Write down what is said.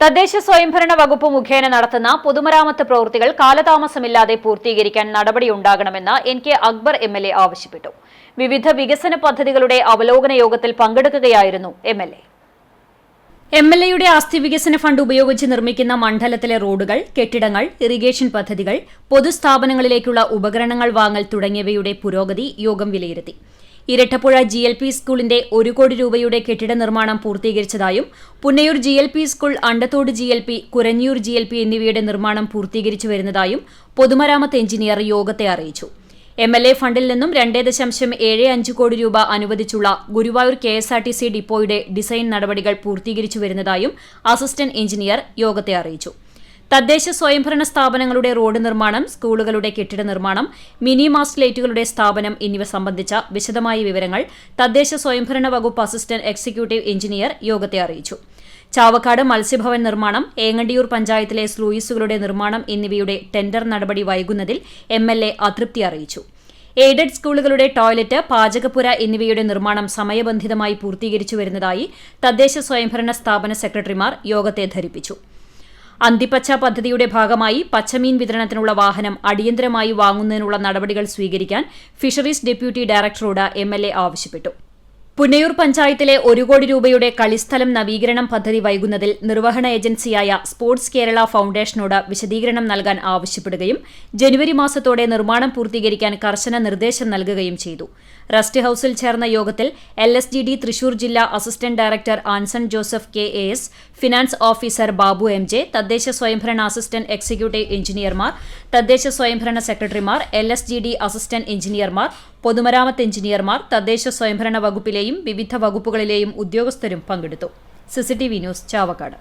തദ്ദേശ സ്വയംഭരണ വകുപ്പ് മുഖേന നടത്തുന്ന പൊതുമരാമത്ത് പ്രവൃത്തികൾ കാലതാമസമില്ലാതെ പൂർത്തീകരിക്കാൻ നടപടിയുണ്ടാകണമെന്ന് N K Akbar M L A ആവശ്യപ്പെട്ടു. വിവിധ വികസന പദ്ധതികളുടെ അവലോകന യോഗത്തിൽ പങ്കെടുക്കുകയായിരുന്നു M L A. M L എയുടെ ആസ്തി വികസന ഫണ്ട് ഉപയോഗിച്ച് നിർമ്മിക്കുന്ന മണ്ഡലത്തിലെ റോഡുകൾ കെട്ടിടങ്ങൾ ഇറിഗേഷൻ പദ്ധതികൾ പൊതുസ്ഥാപനങ്ങളിലേക്കുള്ള ഉപകരണങ്ങൾ വാങ്ങൽ തുടങ്ങിയവയുടെ പുരോഗതി യോഗം വിലയിരുത്തി. ഇരട്ടപ്പുഴ ജി എൽ പി സ്കൂളിന്റെ ഒരു കോടി രൂപയുടെ കെട്ടിട നിർമ്മാണം പൂർത്തീകരിച്ചതായും Punnayur G L P school Andathode G L P Kuranjoor G L P എന്നിവയുടെ നിർമ്മാണം പൂർത്തീകരിച്ചു വരുന്നതായും പൊതുമരാമത്ത് എഞ്ചിനീയർ യോഗത്തെ അറിയിച്ചു. എം എൽ എ ഫണ്ടിൽ നിന്നും രണ്ടേ ദശാംശം ഏഴ് അഞ്ച് കോടി രൂപ അനുവദിച്ചുള്ള Guruvayur K S R T C ഡിപ്പോയുടെ design നടപടികൾ പൂർത്തീകരിച്ചു വരുന്നതായും അസിസ്റ്റന്റ് എഞ്ചിനീയർ യോഗത്തെ അറിയിച്ചു. തദ്ദേശ സ്വയംഭരണ സ്ഥാപനങ്ങളുടെ റോഡ് നിർമ്മാണം സ്കൂളുകളുടെ കെട്ടിട നിർമ്മാണം മിനി മാസ്റ്റ് ലൈറ്റുകളുടെ സ്ഥാപനം എന്നിവ സംബന്ധിച്ച വിശദമായ വിവരങ്ങൾ തദ്ദേശ സ്വയംഭരണ വകുപ്പ് അസിസ്റ്റന്റ് എക്സിക്യൂട്ടീവ് എഞ്ചിനീയർ യോഗത്തെ അറിയിച്ചു. ചാവക്കാട് മത്സ്യഭവൻ നിർമ്മാണം ഏങ്ങണ്ടിയൂർ പഞ്ചായത്തിലെ സ്ലൂയിസുകളുടെ നിർമ്മാണം എന്നിവയുടെ ടെൻഡർ നടപടി വൈകുന്നതിൽ എം എൽ എ അതൃപ്തി അറിയിച്ചു. എയ്ഡഡ് സ്കൂളുകളുടെ ടോയ്ലറ്റ് പാചകപ്പുര എന്നിവയുടെ നിർമ്മാണം സമയബന്ധിതമായി പൂർത്തീകരിച്ചു വരുന്നതായി തദ്ദേശ സ്വയംഭരണ സ്ഥാപന സെക്രട്ടറിമാർ യോഗത്തെ ധരിപ്പിച്ചു. അന്തിപ്പച്ച പദ്ധതിയുടെ ഭാഗമായി പച്ചമീൻ വിതരണത്തിനുള്ള വാഹനം അടിയന്തരമായി വാങ്ങുന്നതിനുള്ള നടപടികൾ സ്വീകരിക്കാൻ ഫിഷറീസ് ഡെപ്യൂട്ടി ഡയറക്ടറോട് എം ആവശ്യപ്പെട്ടു പുന്നയൂർ പഞ്ചായത്തിലെ ഒരു കോടി രൂപയുടെ കളിസ്ഥലം നവീകരണം പദ്ധതി വൈകുന്നതിൽ നിർവഹണ ഏജൻസിയായ സ്പോർട്സ് കേരള ഫൌണ്ടേഷനോട് വിശദീകരണം നൽകാൻ ആവശ്യപ്പെടുകയും ജനുവരി മാസത്തോടെ നിർമ്മാണം പൂർത്തീകരിക്കാൻ കർശന നിർദ്ദേശം നൽകുകയും ചെയ്തു. റസ്റ്റ് ഹൌസിൽ ചേർന്ന യോഗത്തിൽ L S G D Thrissur ജില്ലാ assistant director Anson Joseph K A S finance officer Babu M J തദ്ദേശ സ്വയംഭരണ അസിസ്റ്റന്റ് എക്സിക്യൂട്ടീവ് എഞ്ചിനീയർമാർ തദ്ദേശ സ്വയംഭരണ സെക്രട്ടറിമാർ L S G D assistant എഞ്ചിനീയർമാർ പൊതുമരാമത്ത് എഞ്ചിനീയർമാർ തദ്ദേശ സ്വയംഭരണ വകുപ്പിലെയും വിവിധ വകുപ്പുകളിലെയും ഉദ്യോഗസ്ഥരും പങ്കെടുത്തു. CCTV news Chavakkad.